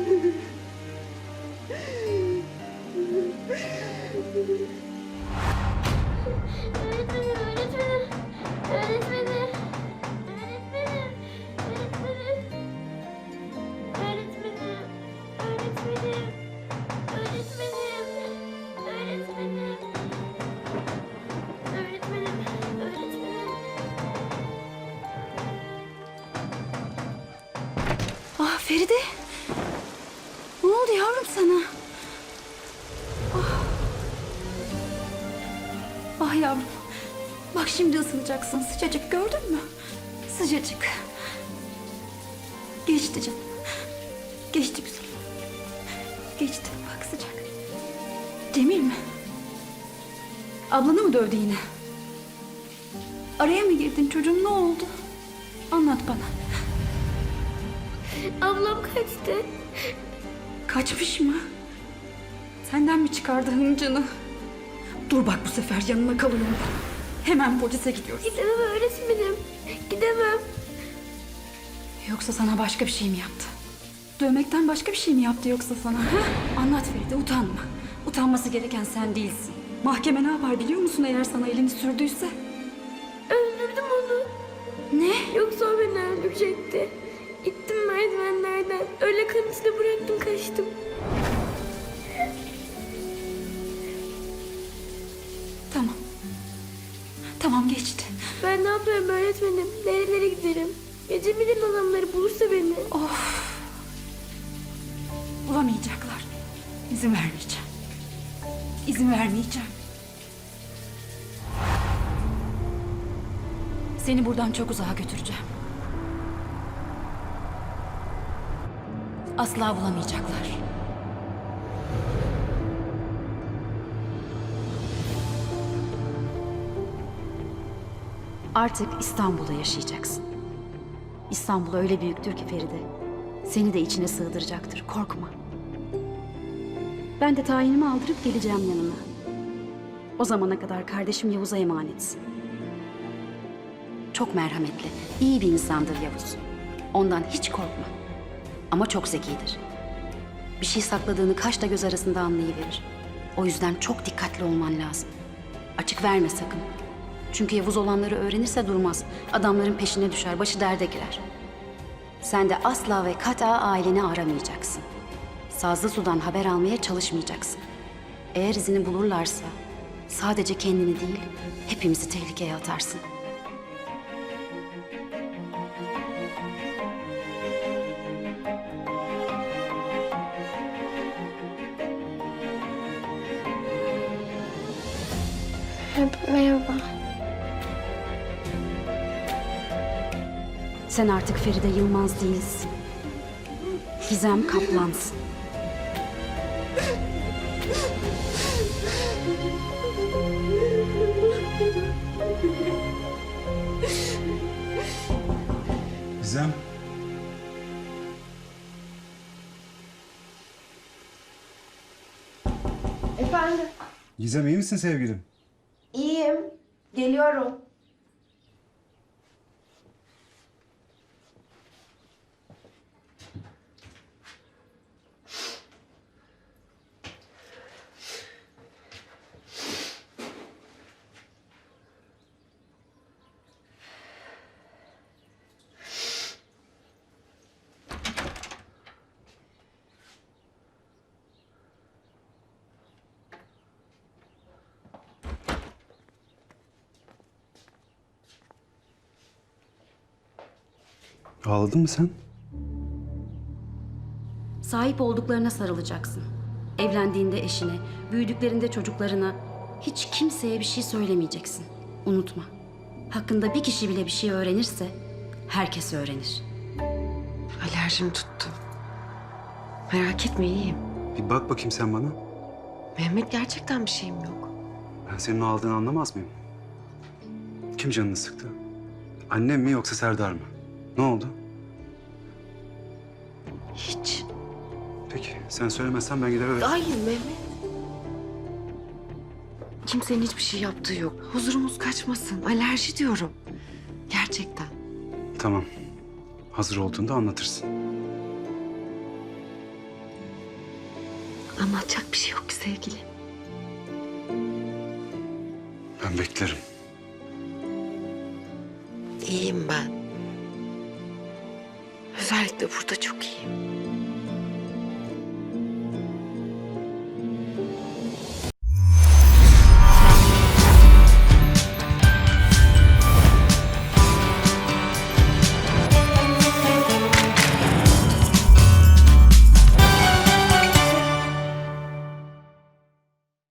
Öğretmenim, öğretmenim. Öğretmenim. Öğretmenim. Öğretmenim. Öğretmenim. Öğretmenim. Öğretmenim. Öğretmenim. Öğretmenim. Ah Feride. Oldu yavrum sana? Ah. Ah yavrum. Bak şimdi ısınacaksın. Sıcacık gördün mü? Sıcacık. Geçti canım. Geçti güzel. Geçti. Bak sıcak. Cemil mi? Ablanı mı dövdü yine? Araya mı girdin çocuğum ne oldu? Anlat bana. Ablam kaçtı. Kaçmış mı? Senden mi çıkardı hıncını? Dur bak bu sefer yanına kalıyorum. Hemen polise gidiyoruz. Gidemem öğretmenim. Gidemem. Yoksa sana başka bir şey mi yaptı? Dövmekten başka bir şey mi yaptı yoksa sana? Ha? Anlat Feride utanma. Utanması gereken sen değilsin. Mahkeme ne yapar biliyor musun eğer sana elini sürdüyse? Öldürdüm onu. Ne? Yoksa o beni öldürecekti. Merdivenlerden. Öyle kan içinde bıraktım kaçtım. Tamam. Tamam geçti. Ben ne yapıyorum öğretmenim? Nerelere giderim? Ya Cemil'in adamları bulursa beni. Bulamayacaklar. İzin vermeyeceğim. İzin vermeyeceğim. Seni buradan çok uzağa götüreceğim. Asla bulamayacaklar. Artık İstanbul'da yaşayacaksın. İstanbul öyle büyüktür ki Feride. Seni de içine sığdıracaktır. Korkma. Ben de tayinimi aldırıp geleceğim yanına. O zamana kadar kardeşim Yavuz'a emanetsin. Çok merhametli, iyi bir insandır Yavuz. Ondan hiç korkma. Ama çok zekidir. Bir şey sakladığını kaşla göz arasında anlayıverir. O yüzden çok dikkatli olman lazım. Açık verme sakın. Çünkü Yavuz olanları öğrenirse durmaz. Adamların peşine düşer, başı derde girer. Sen de asla ve kata aileni aramayacaksın. Sazlı sudan haber almaya çalışmayacaksın. Eğer izini bulurlarsa sadece kendini değil, hepimizi tehlikeye atarsın. Merhaba. Sen artık Feride Yılmaz değilsin. Gizem Kaplansın. Gizem. Efendim, Gizem iyi misin sevgilim? Geliyorum. Ağladın mı sen? Sahip olduklarına sarılacaksın. Evlendiğinde eşine, büyüdüklerinde çocuklarına hiç kimseye bir şey söylemeyeceksin. Unutma. Hakkında bir kişi bile bir şey öğrenirse herkes öğrenir. Alerjim tuttu. Merak etme iyiyim. Bir bak bakayım sen bana. Mehmet gerçekten bir şeyim yok. Ben senin aldığını anlamaz mıyım? Kim canını sıktı? Annem mi yoksa Serdar mı? Ne oldu? Hiç. Peki sen söylemezsen ben gider öyle. Hayır Mehmet. Kimsenin hiçbir şey yaptığı yok. Huzurumuz kaçmasın. Alerji diyorum. Gerçekten. Tamam. Hazır olduğunda anlatırsın. Anlatacak bir şey yok ki sevgili. Ben beklerim. Özellikle burada çok iyiyim.